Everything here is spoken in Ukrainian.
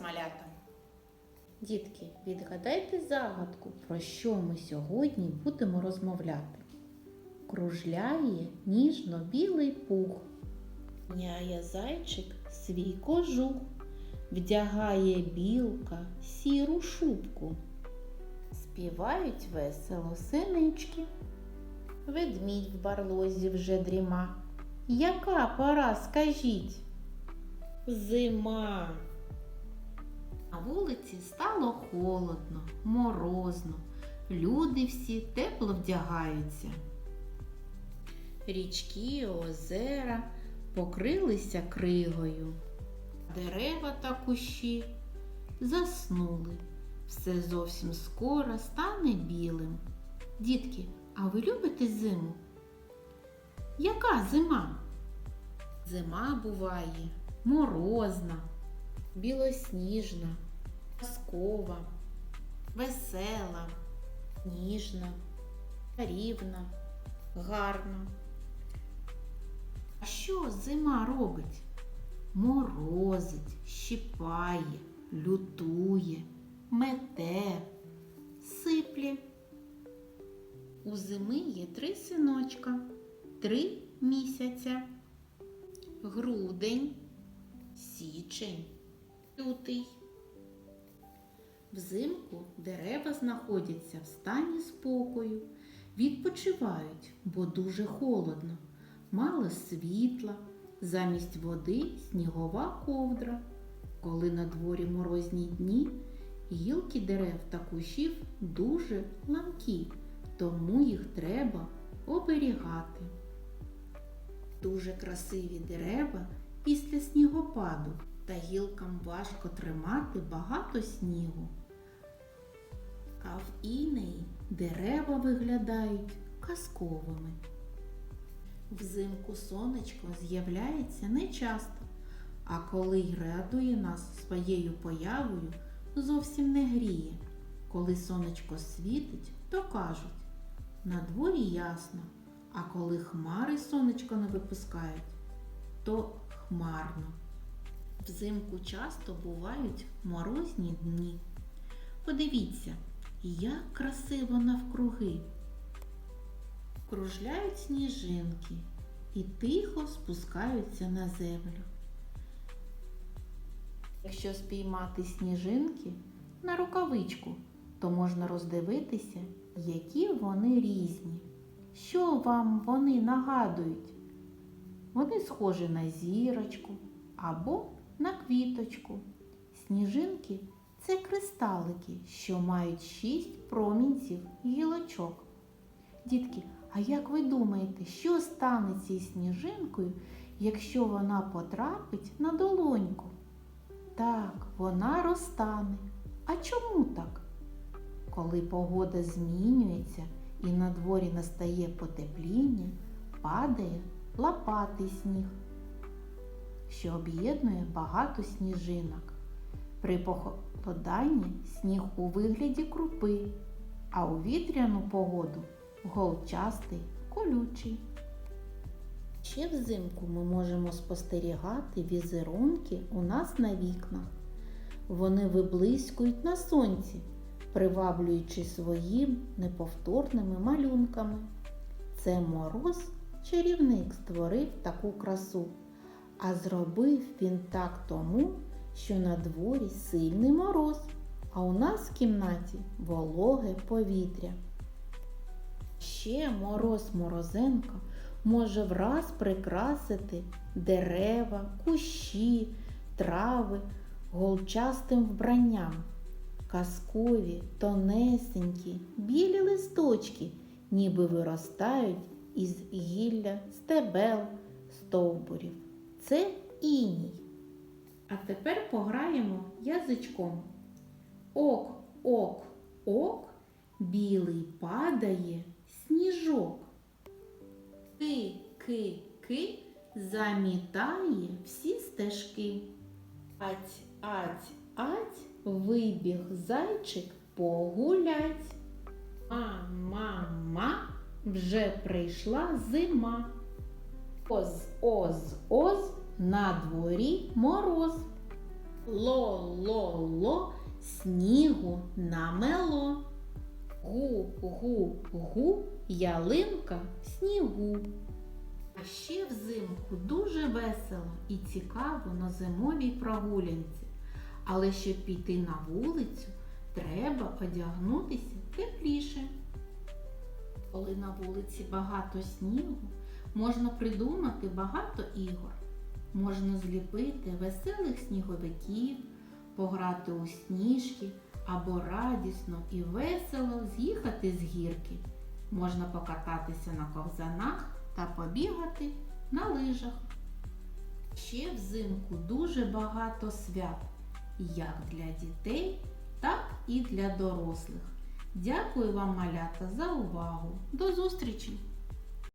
вас, малята! Дітки, відгадайте загадку, про що ми сьогодні будемо розмовляти. Кружляє ніжно-білий пух, няє зайчик свій кожух, вдягає білка сіру шубку. Співають весело синички. Ведмідь в барлозі вже дріма. Яка пора, скажіть? Зима. На вулиці стало холодно, морозно. Люди всі тепло вдягаються. Річки, озера покрилися кригою. Дерева та кущі заснули. Все зовсім скоро стане білим. Дітки, а ви любите зиму? Яка зима? Зима буває морозна, білосніжна, казкова, весела, ніжна, рівна, гарна. А що зима робить? Морозить, щипає, лютує, мете, сиплє. У зими є три синочка, три місяця. Грудень, січень, лютий. Взимку дерева знаходяться в стані спокою, відпочивають, бо дуже холодно, мало світла, замість води снігова ковдра. Коли на дворі морозні дні, гілки дерев та кущів дуже ламкі, тому їх треба оберігати. Дуже красиві дерева після снігопаду та гілкам важко тримати багато снігу. А в інеї дерева виглядають казковими. Взимку сонечко з'являється нечасто, а коли й радує нас своєю появою, зовсім не гріє. Коли сонечко світить, то кажуть на дворі ясно, а коли хмари сонечко не випускають, то хмарно. Взимку часто бувають морозні дні. Подивіться, як красиво навкруги. Кружляють сніжинки і тихо спускаються на землю. Якщо спіймати сніжинки на рукавичку, то можна роздивитися, які вони різні. Що вам вони нагадують? Вони схожі на зірочку або на квіточку. Сніжинки це кристалики, що мають шість промінців гілочок. Дітки, а як ви думаєте, що станеться із сніжинкою, якщо вона потрапить на долоньку? Так, вона розтане. А чому так? Коли погода змінюється і на дворі настає потепління, падає лопатий сніг, що об'єднує багато сніжинок. При похолоданні сніг у вигляді крупи, а у вітряну погоду голчастий, колючий. Ще взимку ми можемо спостерігати візерунки у нас на вікнах. Вони виблискують на сонці, приваблюючи своїм неповторними малюнками. Це мороз чарівник створив таку красу, а зробив він так тому, що на дворі сильний мороз, а у нас в кімнаті вологе повітря. Ще мороз Морозенко може враз прикрасити дерева, кущі, трави голчастим вбранням. Казкові, тонесенькі, білі листочки, ніби виростають із гілля, стебел, стовбурів. Це іній. А тепер пограємо язичком. Ок, ок, ок, білий падає сніжок. Ки, ки, ки замітає всі стежки. Ать, ать, ать, вибіг зайчик погулять. Ма-ма-ма, вже прийшла зима. Оз, оз, оз, на дворі мороз. Ло-ло-ло, снігу намело. Гу-гу-гу, ялинка в снігу. А ще взимку дуже весело і цікаво на зимовій прогулянці. Але щоб піти на вулицю, треба одягнутися тепліше. Коли на вулиці багато снігу, можна придумати багато ігор. Можна зліпити веселих сніговиків, пограти у сніжки або радісно і весело з'їхати з гірки. Можна покататися на ковзанах та побігати на лижах. Ще взимку дуже багато свят, як для дітей, так і для дорослих. Дякую вам, малята, за увагу. До зустрічі!